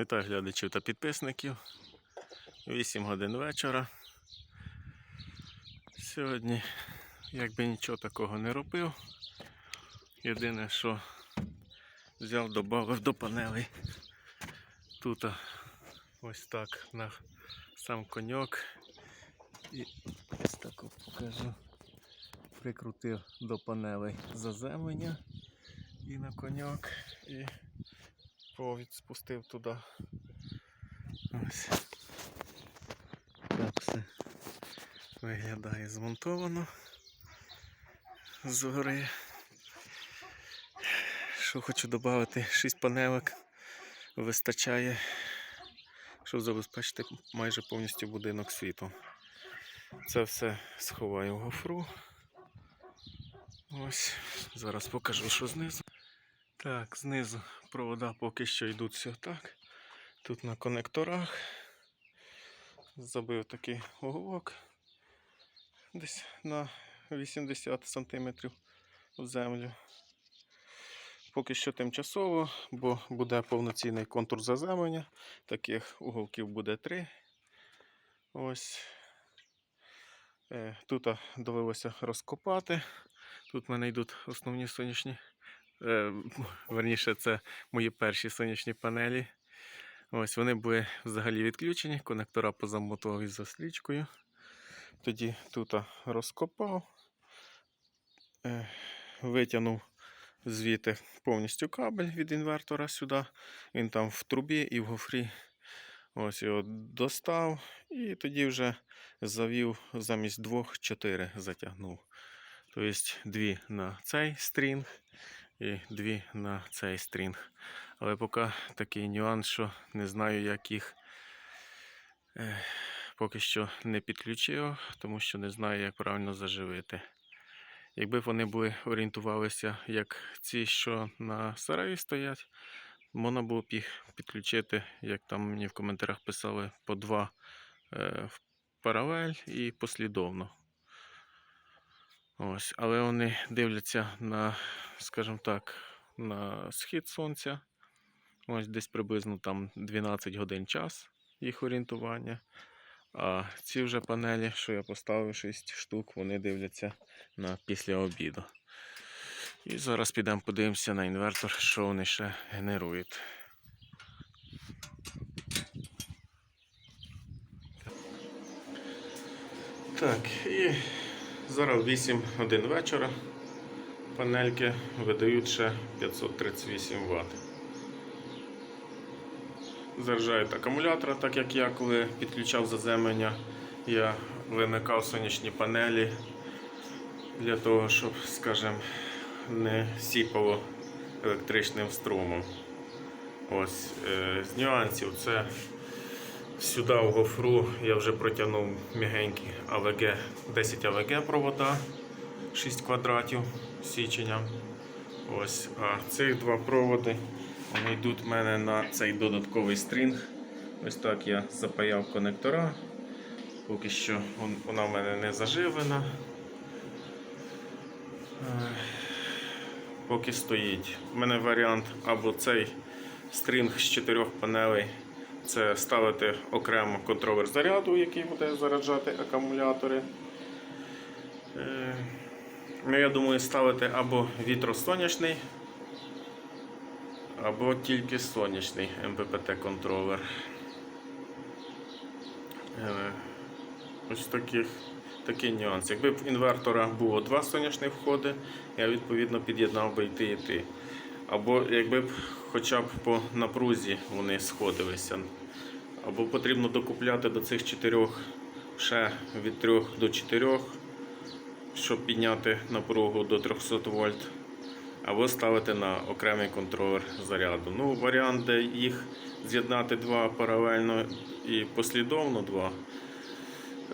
Вітаю глядачів та підписників. 8 годин вечора. Сьогодні, якби нічого такого не робив. Єдине, що взяв, додав до панелей. Тут ось так на сам коньок. І ось так покажу. Прикрутив до панелей заземлення і на коньок. І провід спустив туди. Ось. Так все виглядає змонтовано згори. Що хочу додати, 6 панелок вистачає, щоб забезпечити майже повністю будинок світом. Це все сховаю в гофру. Ось, зараз покажу, що знизу. Так, знизу провода поки що йдуть все так. Тут на конекторах забив такий уголок десь на 80 см в землю. Поки що тимчасово, бо буде повноцінний контур заземлення. Таких уголків буде три. Ось. Е, Тут довелося розкопати. Тут в мене йдуть основні сонячні верніше, це мої перші сонячні панелі. Ось вони були взагалі відключені, конектора позамотував із заслічкою. Тоді тут розкопав, е, витягнув звідти повністю кабель від інвертора сюди. Він там в трубі і в гофрі. Ось його достав і тоді вже завів замість двох чотири затягнув. Тобто дві на цей стрінг і дві на цей стрінг. Але поки такий нюанс, що не знаю, як їх е, поки що не підключив, тому що не знаю, як правильно заживити. Якби вони були орієнтувалися, як ці, що на сараї стоять, можна було б їх підключити, як там мені в коментарях писали, по два е, в паралель і послідовно. Ось, але вони дивляться на, скажімо так, на схід сонця. Ось десь приблизно там 12 годин час їх орієнтування. А ці вже панелі, що я поставив 6 штук, вони дивляться на після обіду. І зараз підемо подивимося на інвертор, що вони ще генерують. Так, і Зараз 8 годин вечора. Панельки видають ще 538 Вт. Заряджають акумулятора, так як я, коли підключав заземлення, я вимикав сонячні панелі для того, щоб, скажімо, не сіпало електричним струмом. Ось, е, З нюансів це Сюди в гофру я вже протягнув м'ягенькі АВГ, 10 АВГ провода 6 квадратів січенням. Ось, А цих два проводи вони йдуть в мене на цей додатковий стрінг. Ось так я запаяв конектора. Поки що вона в мене не заживлена. Е, поки стоїть. У мене варіант або цей стрінг з чотирьох панелей це ставити окремо контролер заряду, який буде заряджати акумулятори. Е, ну, Я думаю, ставити або вітросонячний, або тільки сонячний МППТ-контролер. Е, ось таких, такий нюанс. Якби в інвертора було два сонячні входи, я відповідно під'єднав би йти і йти. Або якби б хоча б по напрузі вони сходилися. Або потрібно докупляти до цих чотирьох ще від 3 до 4, щоб підняти напругу до 300 вольт. Або ставити на окремий контролер заряду. Ну, Варіант, де їх з'єднати два паралельно і послідовно два,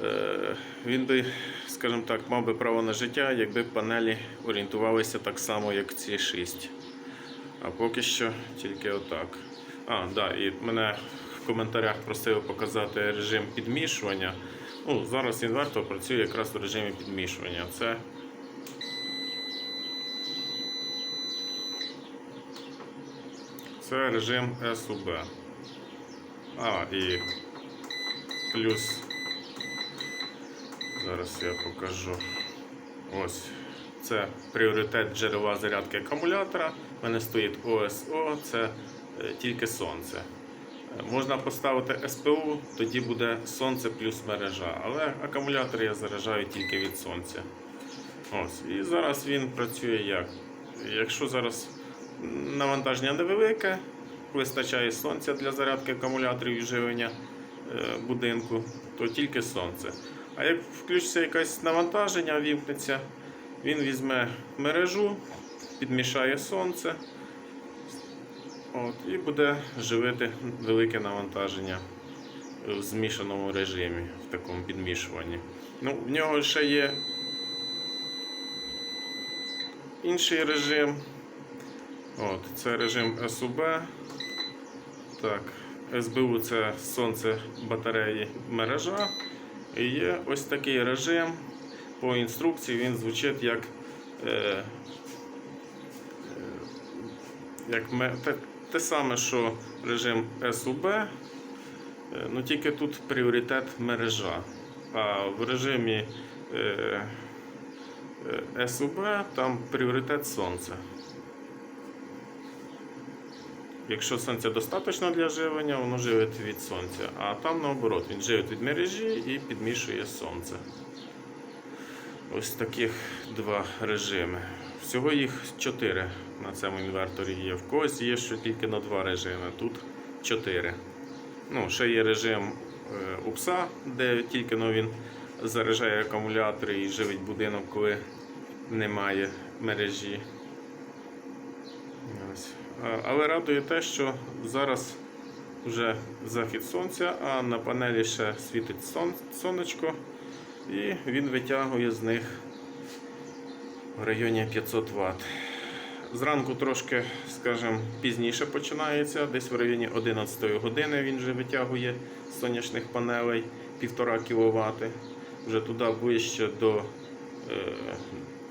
е, він би, скажімо так, мав би право на життя, якби панелі орієнтувалися так само, як ці 6. А поки що тільки отак. А, да, і мене в коментарях просили показати режим підмішування. Ну, Зараз інвертор працює якраз в режимі підмішування. Це Це режим SUB. А, і плюс. Зараз я покажу. Ось. Це пріоритет джерела зарядки акумулятора. У мене стоїть ОСО, це е, тільки сонце. Е, Можна поставити СПУ, тоді буде сонце плюс мережа. Але акумулятор я заряджаю тільки від сонця. Ось. І зараз він працює як? Якщо зараз навантаження невелике, вистачає сонця для зарядки акумуляторів і живлення е, будинку, то тільки сонце. А як включиться якесь навантаження, вімкнеться, він візьме мережу, підмішає сонце от, і буде живити велике навантаження в змішаному режимі, в такому підмішуванні. Ну, в нього ще є інший режим. От, це режим СУБ. Так, СБУ це сонце батареї мережа. І є ось такий режим. По інструкції він звучить як, е, як те, те саме, що режим СУБ, е, ну тільки тут пріоритет мережа. А в режимі е, е, СУБ там пріоритет сонце. Якщо сонця достатньо для живлення, воно живить від сонця. А там наоборот, він живить від мережі і підмішує сонце. Ось таких два режими. Всього їх чотири на цьому інверторі є. В когось є що тільки на два режими. Тут чотири. Ну, ще є режим е, УПСа, де тільки ну, він заряджає акумулятори і живить будинок, коли немає мережі. Ось. Але радує те, що зараз вже захід сонця, а на панелі ще світить сон, сонечко, і він витягує з них в районі 500 Вт. Зранку трошки, скажімо, пізніше починається, десь в районі 11 години він вже витягує сонячних панелей 1,5 кВт. Вже туди ближче до е,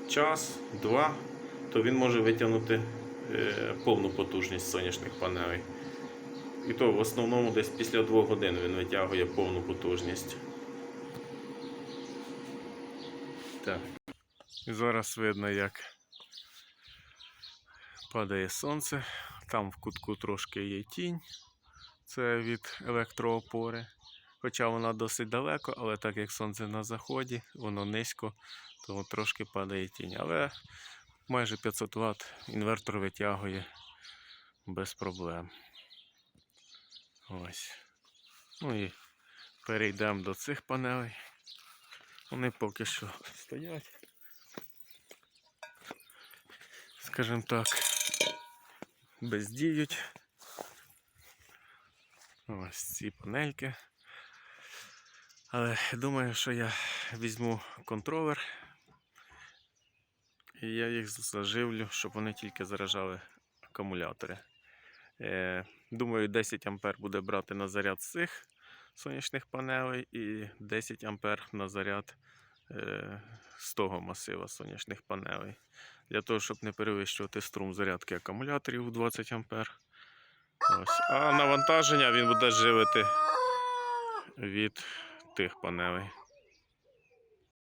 час, два, то він може витягнути е, повну потужність сонячних панелей. І то в основному десь після 2 годин він витягує повну потужність. Так. І зараз видно, як падає сонце. Там в кутку трошки є тінь. Це від електроопори. Хоча вона досить далеко, але так як сонце на заході, воно низько, то трошки падає тінь. Але майже 500 Вт інвертор витягує без проблем. Ось. Ну і перейдемо до цих панелей. Вони поки що стоять. Скажімо так, бездіють. Ось ці панельки. Але думаю, що я візьму контролер і я їх заживлю, щоб вони тільки заражали акумулятори. Е, думаю, 10 А буде брати на заряд з цих сонячних панелей і 10 А на заряд е, з того масива сонячних панелей. Для того, щоб не перевищувати струм зарядки акумуляторів у 20 А. Ось. А навантаження він буде живити від тих панелей.